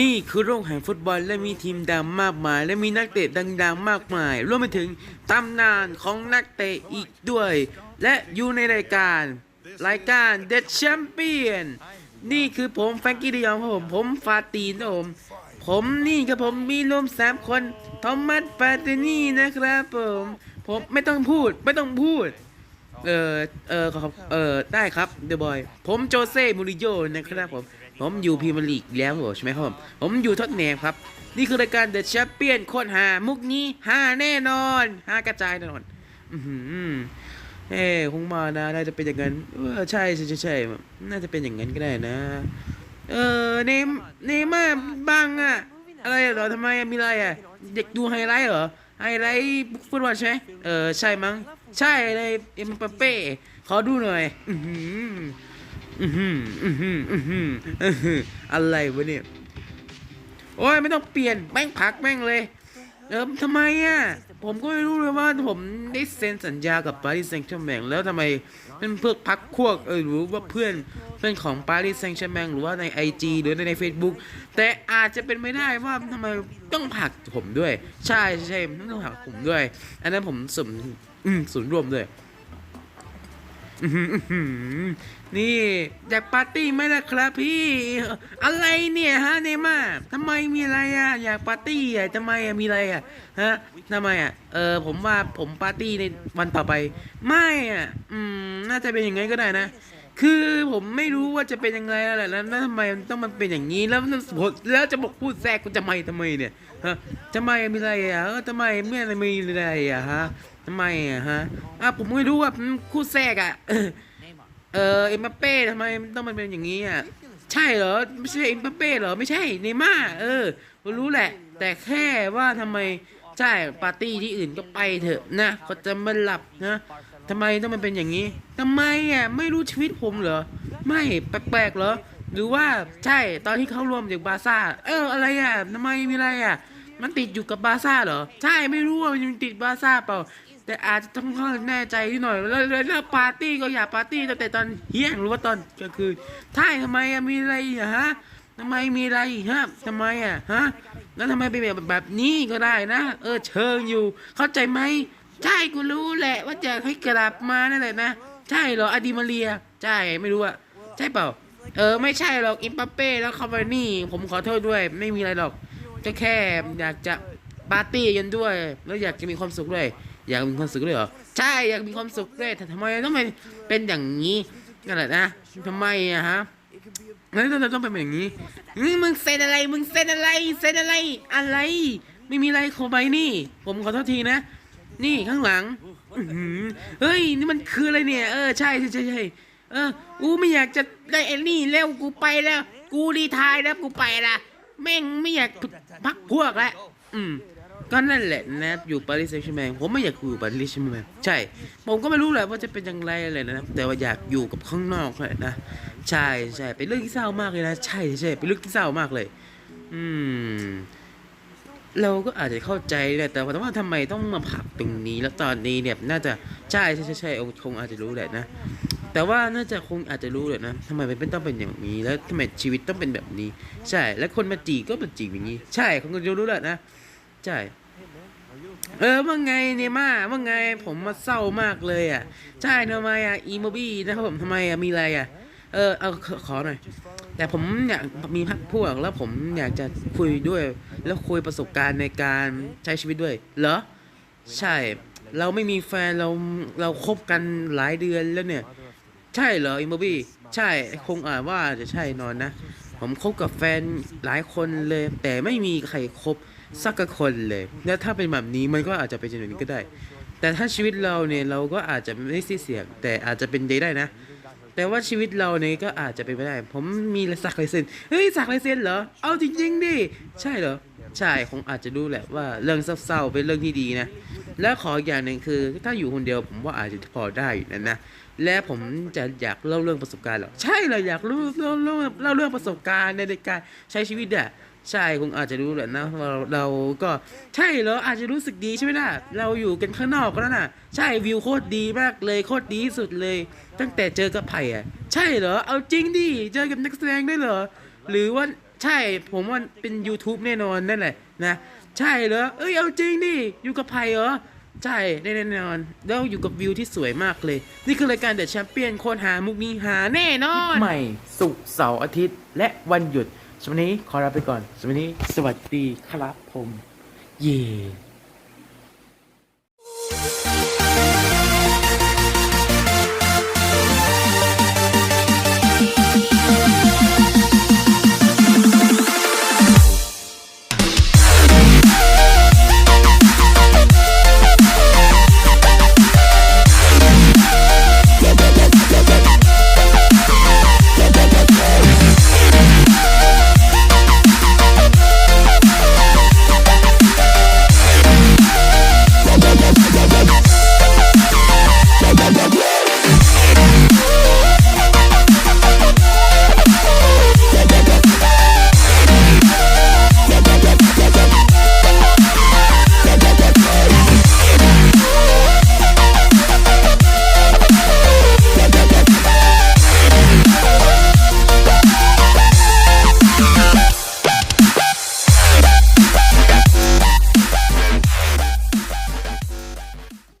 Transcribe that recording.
นี่คือโลกแห่งฟุตบอลและมีทีมดังมากมาย และมีนักเตะดังๆ มากมาย รวมไปถึงตำนานของนักเตะอีกด้วย และอยู่ในรายการ รายการ The Champion นี่คือผมแฟงกี้ดิยองครับผมผมฟาตีนผม ผมนี่ครับผมมีรวมสามคนทอมัสฟาเตนี่นะครับผมผมไม่ต้องพูดไม่ต้องพูด เออเออขอเออได้ครับเดอะบอย ผมโจเซ่มูริโญ่นะครับผม ผมอยู่พรีเมียร์ลีกแล้วใช่ไหมครับผมผมอยู่ท็อตแนมครับ นี่คือรายการเดอะแชมเปี้ยนโคตรหามุกนี้หาแน่นอนหากระจายแน่นอนอืออเอ้คงมานะน่าจะเป็นอย่างนั้นเออใช่ใช่ใช่ใช่น่าจะเป็นอย่างนั้นก็ได้นะ เออเนมเนม่าบังอะอะไรเหรอทำไมมีอะไรอะเด็กดูไฮไลท์เหรอไฮไลท์ฟุตบอลใช่เออใช่มั้งใช่เลยเอ็มปาเป้ขอดูหน่อย อื อือหืออือหืออือหืออือหืออะไรวะเนี่ย โอ้ยไม่ต้องเปลี่ยนแม่งพักแม่งเลย เออทำไมอะ ผมก็ไม่รู้เลยว่าผมได้เซ็นสัญญากับปารีสแซงต์แชร์แมงแล้วทำไมเป็นเพื่อพักพวกเออหรือว่าเพื่อนเพื่อนของปารีสแซงต์แชร์แมงหรือว่าใน IG หรือใน Facebook แต่อาจจะเป็นไม่ได้ว่าทำไมต้องผลักผมด้วย ใช่ใช่ต้องผลักผมด้วย อันนั้นผมสมอืมศูนย์รวมด้วย นี่อยากปาร์ตี้ไหมล่ะครับพี่ อะไรเนี่ยฮะเนม่าทำไมมีอะไรอะอยากปาร์ตี้อะทำไมอะมีอะไรอะฮะทำไมอะเออผมว่าผมปาร์ตี้ในวันต่อไป ไม่อะอืมน่าจะเป็นอย่างงั้นก็ได้นะ คือผมไม่รู้ว่าจะเป็นยังไงแล้วแหละแล้วแล้วทำไมมันต้องมันเป็นอย่างนี้แล้วแล้วจะบอกพูดแทรกกูจะไม่ทำไมเนี่ยฮะทำไมมีอะไรอะทำไมไม่อไรมีอะไรอะฮะทำไมอะฮะอะผมไม่รู้ว่าพูดแทรกอะเออเอ็มบัปเป้ทำไมต้องมันเป็นอย่างนี้อะใช่เหรอไม่ใช่เอ็มบัปเป้เหรอไม่ใช่เนม่าเออรู้แหละ แต่แค่ว่าทำไมใช่ปาร์ตี้ที่อื่นก็ไปเถอะนะเขาจะไม่หลับนะ ทำไมต้องมันเป็นอย่างนี้ทำไมอะไม่รู้ชีวิตผมเหรอ ไม่แปลกๆเหรอ หรือว่าใช่ตอนที่เขารวมจากบาซ่า เอออะไรอะทำไมมีอะไรอะ มันติดอยู่กับบาซ่าเหรอ ใช่ไม่รู้ว่ามันติดบาซ่าเปล่า แต่อาจจะต้องแน่ใจนิดหน่อยแล้วแล้วแล้วปาร์ตี้ก็อย่าปาร์ตี้ตั้งแต่ตอนเที่ยงหรือว่าตอนกลางคืนใช่ทำไมอะมีอะไรอะฮะทำไมมีอะไรฮะทำไมอะฮะแล้วทำไมเป็นแบบแบบนี้ก็ได้นะ เออเชิงอยู่ เข้าใจไหม ใช่กูรู้แหละว่าจะให้กลับมานั่นแหละนะ ใช่เหรออดีมาเรีย ใช่ไม่รู้อะใช่เปล่า เออไม่ใช่หรอกอิมปัปเป้แล้วคาร์วานี่ ผมขอโทษด้วย ไม่มีอะไรหรอกก็แค่อยากจะปาร์ตี้กันด้วย แล้วอยากจะมีความสุขด้วย อยากมีความสุขด้วยเหรอใช่อยากมีความสุขด้วยแต่ทำไมต้องเป็นเป็นอย่างนี้กันแหละนะทำไมอะฮะแล้วทำไมต้องเป็นอย่างนี้นี่มึงเซ็นอะไร มึงเซ็นอะไร เซ็นอะไร อะไร ไม่มีอะไรโคไปนี่ ผมขอโทษทีนะ นี่ข้างหลังอื้อหือเฮ้ย นี่มันคืออะไรเนี่ย เออ ใช่ใช่ใช่ใช่เออ กูไม่อยากจะได้ไอ้นี่แล้วกูไปแล้ว กูรีไทายแล้วกูไปละแม่งไม่อยากพักพวกแล้วอืม ก็นั่นแหละนะ อยู่ปารีสแซงต์แชร์แมงผมไม่อยากอยู่ปารีสแซงต์แชร์แมงใช่ ผมก็ไม่รู้แหละว่าจะเป็นอย่างไรอะไรนะแต่ว่าอยากอยู่กับข้างนอกเลยนะใช่ใช่เป็นเรื่องที่เศร้ามากเลยนะ ใช่ใช่เป็นเรื่องที่เศร้ามากเลย อืม เราก็อาจจะเข้าใจแหละแต่ว่าทำไมต้องมาผักตรงนี้ แล้วตอนนี้เนี่ยน่าจะใช่ใช่ใช่ใช่คงอาจจะรู้แหละนะ แต่ว่าน่าจะคงอาจจะรู้แหละนะทำไมมันต้องเป็นอย่างนี้ แล้วทำไมชีวิตต้องเป็นแบบนี้ ใช่ แล้วคนมาจีก็มาจีอย่างนี้ ใช่คงจะรู้แหละนะ ใช่ เออว่าไงเนี่ยมาว่าไงผมมาเศร้ามากเลยอะ ใช่ทำไมอะอีโมบี้นะครับผมทำไมอะมีอะไรอะ เออเอาขอหน่อย แต่ผมอยากมีพักพวกแล้วผมอยากจะคุยด้วย แล้วคุยประสบการณ์ในการใช้ชีวิตด้วย เหรอ ใช่ เราไม่มีแฟนเราเราคบกันหลายเดือนแล้วเนี่ย ใช่เหรออิมโมบี้ใช่คงอ่านว่าจะใช่นอนนะ ผมคบกับแฟนหลายคนเลย แต่ไม่มีใครคบสักคนเลย แล้วถ้าเป็นแบบนี้มันก็อาจจะเป็นอย่างนี้ก็ได้ แต่ถ้าชีวิตเราเนี่ยเราก็อาจจะไม่ได้เสี่ยงแต่อาจจะเป็นไปได้นะ แต่ว่าชีวิตเราเนี่ยก็อาจจะเป็นไปได้ ผมมีสักลายเซ็นเฮ้ยสักลายเซ็นเหรอ เอาจริงๆดิ ใช่เหรอ ใช่คงอาจจะรู้แหละว่าเรื่องเศร้าๆเป็นเรื่องที่ดีนะ และขออย่างหนึ่งคือ ถ้าอยู่คนเดียวผมว่าอาจจะพอได้อยู่นะนะ และผมจะอยากเล่าเรื่องประสบการณ์เหรอ ใช่เลยอยากรู้เล่าเล่าเล่าเรื่องประสบการณ์ในการใช้ชีวิตอะ ใช่คงอาจจะรู้แหละนะว่าเราเราก็ใช่เหรออาจจะรู้สึกดีใช่ไหมล่ะเราอยู่กันข้างนอกแล้วน่ะ ใช่วิวโคตรดีมากเลยโคตรดีที่สุดเลย ตั้งแต่เจอกับไผ่อะใช่เหรอเอาจริงดิเจอกับนักแสดงได้เหรอหรือว่าใช่ผมว่าเป็น YouTube แน่นอนนั่นแหละนะใช่เหรอเอ้ยเอาจริงดิอยู่กับไผ่เหรอใช่แน่นอนแล้วอยู่กับวิวที่สวยมากเลย นี่คือรายการเด e c แชมเปี้ยนคนหามุกนี้หาแน่นอนใหม่สุกเสาร์อาทิตย์และวันหยุด สวันนี้ขอลาไปก่อน สวันนี้สวัสดีครับผม เย่